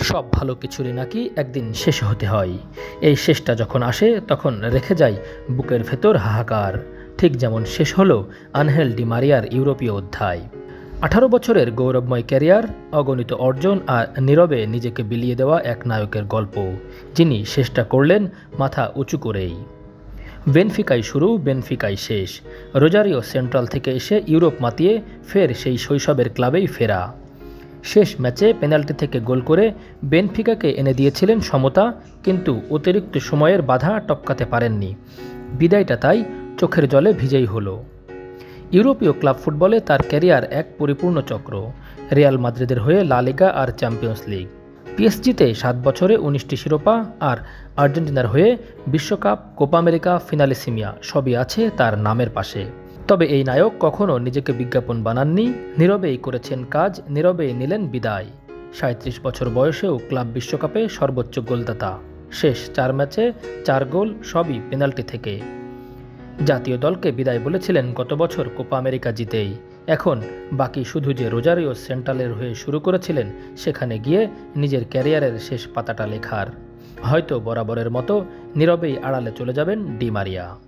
সব ভালো কিছুরই নাকি একদিন শেষ হতে হয়। এই শেষটা যখন আসে, তখন রেখে যায় বুকের ভেতর হাহাকার। ঠিক যেমন শেষ হলো আনহেল ডি মারিয়ার ইউরোপীয় অধ্যায়। আঠারো বছরের গৌরবময় ক্যারিয়ার, অগণিত অর্জন আর নীরবে নিজেকে বিলিয়ে দেওয়া এক নায়কের গল্প, যিনি শেষটা করলেন মাথা উঁচু করেই। বেনফিকাই শুরু বেনফিকাই শেষ। রোজারিও সেন্ট্রাল থেকে এসে ইউরোপ মাতিয়ে ফের সেই শৈশবের ক্লাবেই ফেরা। শেষ ম্যাচে পেনাল্টি থেকে গোল করে বেনফিকাকে এনে দিয়েছিলেন সমতা, কিন্তু অতিরিক্ত সময়ের বাধা টপকাতে পারেননি। বিদায়টা তাই চোখের জলে ভিজেই হলো। ইউরোপীয় ক্লাব ফুটবলে তার ক্যারিয়ার এক পরিপূর্ণ চক্র, রিয়াল মাদ্রিদের হয়ে লালিগা আর চ্যাম্পিয়ন্স লিগ। পিএসজিতে সাত বছরে উনিশটি শিরোপা আর আর্জেন্টিনার হয়ে বিশ্বকাপ, কোপা আমেরিকা, ফিনালিসিমিয়া সবই আছে তার নামের পাশে। তবে এই নায়ক কখনও নিজেকে বিজ্ঞাপন বানাননি, নীরবেই করেছেন কাজ, নীরবেই নিলেন বিদায়। সাঁত্রিশ বছর বয়সেও ক্লাব বিশ্বকাপে সর্বোচ্চ গোলদাতা। শেষ চার ম্যাচে চার গোল, সবই পেনাল্টি থেকে। জাতীয় দলকে বিদায় বলেছিলেন গত বছর কোপা আমেরিকা জিতেই। এখন বাকি শুধু যে রোজারিও সেন্ট্রালের হয়ে শুরু করেছিলেন, সেখানে গিয়ে নিজের ক্যারিয়ারের শেষ পাতাটা লেখার। হয়তো বরাবরের মতো নীরবেই আড়ালে চলে যাবেন ডি মারিয়া।